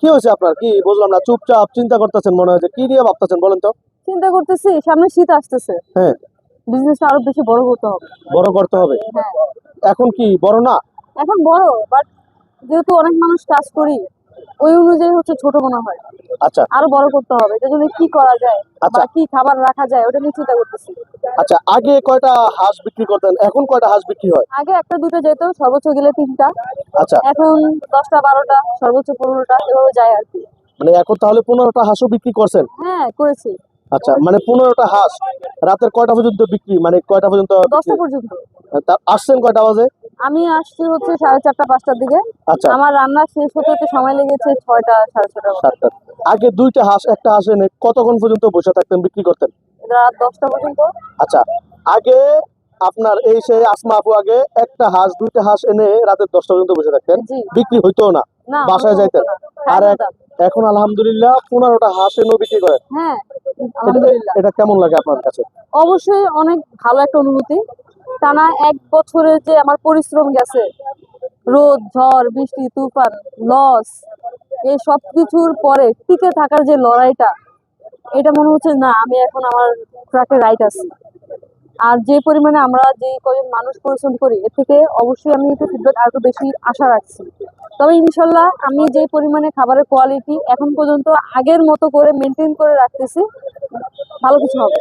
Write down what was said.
কি হয়েছে আপনার? কি বুঝলাম না চুপচাপ চিন্তা করতেছেন মনে হয় কি নিয়ে ভাবতেছেন বলেন তো? চিন্তা করতেছি সামনে শীত আসতেছে। হ্যাঁ। বিজনেস আরও বেশি বড় করতে হবে। বড় করতে হবে? হ্যাঁ। এখন কি বড় না? এখন বড় বাট যেহেতু অনেক মানুষ কাজ করি ওই অনুযায়ী হচ্ছে ছোট মনে হয়। আচ্ছা। আরও বড় করতে হবে এটার জন্য কি করা যায় আচ্ছা। বা কি খাবার রাখা যায় ওটা নিয়ে চিন্তা করতেছি। আচ্ছা আগে কয়টা হাঁস বিক্রি করতেন এখন কয়টা হাঁস বিক্রি হয়? আগে একটা দুটো যেত সর্বোচ্চ গেলে তিনটা। আচ্ছা। এখন দশটা বারোটা সর্বোচ্চ পনেরোটা এভাবে যায় আর কি। মানে এখন তাহলে পনেরোটা হাঁসও বিক্রি করছেন? হ্যাঁ করেছি। আচ্ছা মানে পনেরোটা হাঁস রাতের কয়টা পর্যন্ত বিক্রি মানে কয়টা পর্যন্ত দশটা? পর্যন্ত। আসছেন কয়টা বাজে? আমি আসছি হচ্ছে সাড়ে চারটা পাঁচটার দিকে। আচ্ছা। আমার রান্না শেষ হতে হতে সময় লেগেছে ছয়টা সাড়ে ছটা সাতটা। আগে দুইটা হাঁস একটা হাঁস এনে কতক্ষণ পর্যন্ত বসে থাকতেন বিক্রি করতেন? রাত দশটা পর্যন্ত। আচ্ছা আগে আপনার এই সেই আসমা আপু আগে একটা হাঁস দুইটা হাঁস এনে রাতের দশটা পর্যন্ত বসে থাকতেন। বিক্রি হইতো না। বাসায় যাইতেন? আর খাই এখন আলহামদুলিল্লাহ পনেরোটা হাঁস এনেও বিক্রি করেন। হ্যাঁ এটা- এটা কেমন লাগে আপনার কাছে? অবশ্যই অনেক ভালো একটা অনুভূতি। টানা এক বছরে যে আমার পরিশ্রম গেছে, রোদ, ঝড়, বৃষ্টি, তুফান লস এই সব কিছুর পরে টিকে থাকার যে লড়াইটা, এটা মনে হচ্ছে না, আমি এখন আমার ট্রাকে রাইট আছি। আর যে পরিমাণে আমরা যে কজন মানুষ পরিশ্রম করি, এর থেকে অবশ্যই আমি একটু ফিডব্যাক আরও বেশি আশা রাখছি। তবে ইনশাল্লাহ আমি যে পরিমাণে খাবারের কোয়ালিটি এখন পর্যন্ত আগের মতো করে মেনটেন করে রাখতেছি, ভালো কিছু হবে।